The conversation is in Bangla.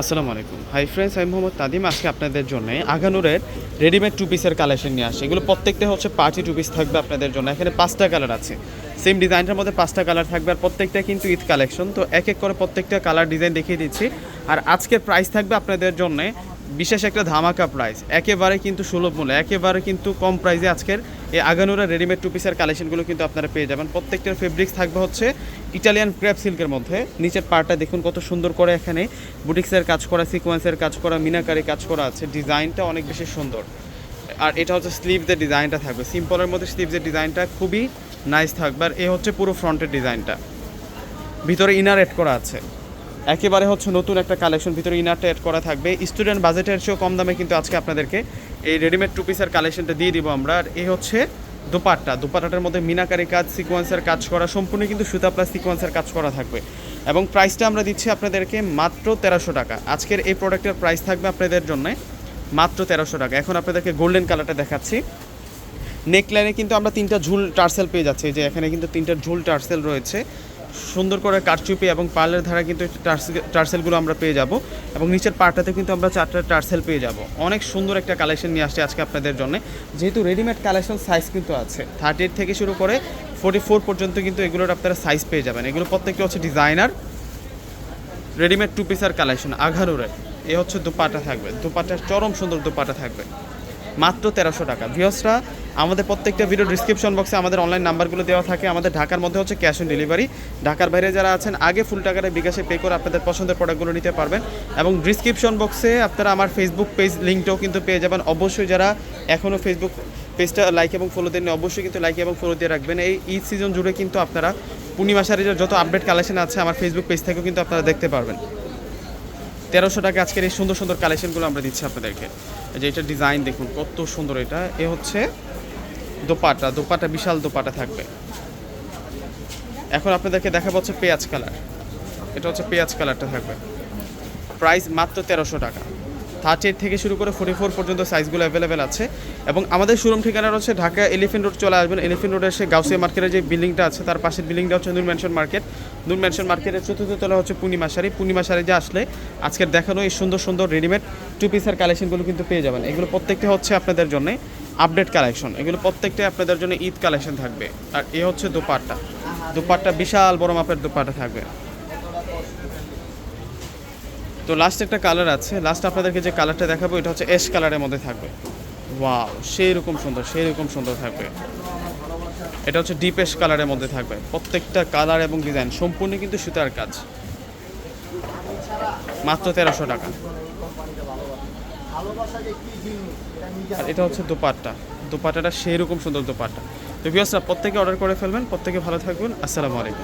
আসসালামু আলাইকুম। হাই ফ্রেন্ডস, আমি মোহাম্মদ তাদিম, আজকে আপনাদের জন্য আগানুরের রেডিমেড টু পিসের কালেকশন নিয়ে আসে এগুলো প্রত্যেকটা হচ্ছে পার্টি টু পিস থাকবে আপনাদের জন্য। এখানে পাঁচটা কালার আছে। সেম ডিজাইনটার মধ্যে পাঁচটা কালার থাকবে আর প্রত্যেকটা কিন্তু ঈদ কালেকশন তো এক এক করে প্রত্যেকটা কালার ডিজাইন দেখিয়ে দিচ্ছি। আর আজকের প্রাইস থাকবে আপনাদের জন্য বিশেষ একটা ধামাকা প্রাইস একেবারে কিন্তু সুলভ মূল্য, একেবারে কিন্তু কম প্রাইসে আজকের এই আগানুরা রেডিমেড টু পিসের কালেকশনগুলো কিন্তু আপনারা পেয়ে যাবেন। প্রত্যেকটার ফেব্রিক্স থাকবে হচ্ছে ইটালিয়ান ক্র্যাপ সিল্কের মধ্যে। নিচের পার্টটা দেখুন কত সুন্দর করে এখানে বুটিক্সের কাজ করা সিকোয়েন্সের কাজ করা, মিনাকারি কাজ করা আছে। ডিজাইনটা অনেক বেশি সুন্দর। আর এটা হচ্ছে স্লিভসের ডিজাইনটা থাকবে। সিম্পলের মধ্যে স্লিভসের ডিজাইনটা খুবই নাইস থাকবে। আর এ হচ্ছে পুরো ফ্রন্টের ডিজাইনটা। ভিতরে ইনার এড করা আছে। একেবারে হচ্ছে নতুন একটা কালেকশন ভিতরে ইনারটা এড করা থাকবে। স্টুডেন্ট বাজেটের চেয়েও কম দামে কিন্তু আজকে আপনাদেরকে এই রেডিমেড টু পিসের কালেকশনটা দিয়ে দিব আমরা। আর এই হচ্ছে দোপাট্টা। দোপাট্টাটার মধ্যে মিনাকারি কাজ সিকোয়েন্সের কাজ করা, সম্পূর্ণ কিন্তু সুতা প্লাস সিকোয়েন্সের কাজ করা থাকবে। এবং প্রাইসটা আমরা দিচ্ছি আপনাদেরকে মাত্র তেরোশো টাকা। আজকের এই প্রোডাক্টের প্রাইস থাকবে আপনাদের জন্য মাত্র তেরোশো টাকা। এখন আপনাদেরকে গোল্ডেন কালারটা দেখাচ্ছি। নেকলাইনে কিন্তু আমরা তিনটা ঝুল টার্সেল পেয়ে যাচ্ছি। যে এখানে কিন্তু তিনটা ঝুল টার্সেল রয়েছে। সুন্দর করে কারচুপি এবং পার্লের ধারা কিন্তু টার্সেলগুলো আমরা পেয়ে যাব। এবং নিচের পার্টটাতে কিন্তু আমরা চারটা টার্সেল পেয়ে যাব। অনেক সুন্দর একটা কালেকশন নিয়ে আসছে আজকে আপনাদের জন্য। যেহেতু রেডিমেড কালেকশন সাইজ কিন্তু আছে। থার্টি থেকে শুরু করে ফোর্টি ফোর পর্যন্ত কিন্তু এগুলোর আপনারা সাইজ পেয়ে যাবেন। এগুলো প্রত্যেকটা হচ্ছে ডিজাইনার রেডিমেড টু পিসার কালেকশন আঘারুরের এ হচ্ছে দুপাটা থাকবে। দুপাটার চরম সুন্দর দুপাটা থাকবে। মাত্র তেরোশো টাকা। ভিওসরা আমাদের প্রত্যেকটা ভিডিও ডিসক্রিপশন বক্সে আমাদের অনলাইন নাম্বারগুলো দেওয়া থাকে। আমাদের ঢাকার মধ্যে হচ্ছে ক্যাশ অন ডেলিভারি ঢাকার বাইরে যারা আছেন, আগে ফুল টাকাটা বিকাশে পে করে আপনাদের পছন্দের প্রোডাক্টগুলো নিতে পারবেন। এবং ডিসক্রিপশন বক্সে আপনারা আমার ফেসবুক পেজ লিঙ্কটাও কিন্তু পেয়ে যাবেন। অবশ্যই যারা এখনও ফেসবুক পেজটা লাইক এবং ফলো দেননি, অবশ্যই কিন্তু লাইক এবং ফলো দিয়ে রাখবেন। এই ঈদ সিজন জুড়ে কিন্তু আপনারা পূর্ণিমা যত আপডেট কালেকশন আছে, আমার ফেসবুক পেজ থেকেও কিন্তু আপনারা দেখতে পারবেন। তেরোশো টাকা আজকের এই সুন্দর সুন্দর কালেকশনগুলো আমরা দিচ্ছি আপনাদেরকে। যে এটা ডিজাইন দেখুন, কত সুন্দর এটা। এ হচ্ছে দোপাটা দোপাটা বিশাল দোপাটা থাকবে। এখন আপনাদেরকে দেখা হচ্ছে পেঁয়াজ কালার এটা হচ্ছে পেঁয়াজ কালারটা থাকবে। প্রাইস মাত্র তেরোশো টাকা। থার্টি এইট থেকে শুরু করে ফোর্টি ফোর পর্যন্ত সাইজগুলো অ্যাভেলেবেল আছে। এবং আমাদের শোরুম ঠিকানা হচ্ছে ঢাকা এলিফেন্ট রোড চলে আসবেন। এলিফেন্ট রোডে এসে গাউসিয়া মার্কেটের যে বিল্ডিংটা আছে, তার পাশের বিল্ডিংটা হচ্ছে Noor mansion market Noor mansion মার্কেটের চতুর্থ তলা হচ্ছে পূর্ণিমা শাড়ি পূর্ণিমা শাড়ি যে আসলে আজকের দেখানো এই সুন্দর সুন্দর রেডিমেড টু পিসের কালেকশনগুলো কিন্তু পেয়ে যাবেন। এগুলো প্রত্যেকটা হচ্ছে আপনাদের জন্য আপডেট কালেকশন এগুলো প্রত্যেকটাই আপনাদের জন্য ঈদ কালেকশন থাকবে। আর এ হচ্ছে দোপাট্টা। দোপাট্টা বিশাল বড় মাপের দোপাট্টা থাকবে। তো লাস্ট একটা কালার আছে। লাস্ট আপনাদেরকে যে কালারটা দেখাবো, এটা হচ্ছে এশ কালারের মধ্যে থাকবে। ওয়াও সেই রকম সুন্দর সেই রকম সুন্দর থাকবে। এটা হচ্ছে ডিপ এশ কালারের মধ্যে থাকবে। প্রত্যেকটা কালার এবং ডিজাইন সম্পূর্ণ কিন্তু সুতার কাজ। মাত্র তেরোশো টাকা। আর এটা হচ্ছে দোপাট্টা। দোপাট্টাটা সেই রকম সুন্দর দোপাট্টা। তো ভিউয়ার্সরা প্রত্যেকে অর্ডার করে ফেলবেন, প্রত্যেকে ভালো থাকবেন। আসসালামু আলাইকুম।